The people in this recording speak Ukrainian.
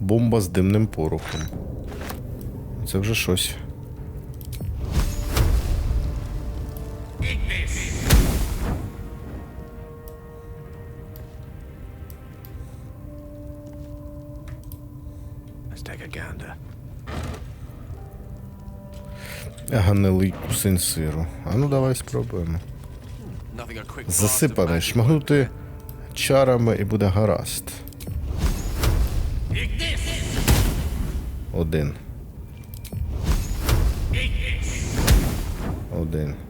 Бомба з димним порохом. Це вже щось. Гнилий кусень сиру. А ну давай спробуємо. Засипаний, шмагнути чарами і буде гаразд. Один. Один.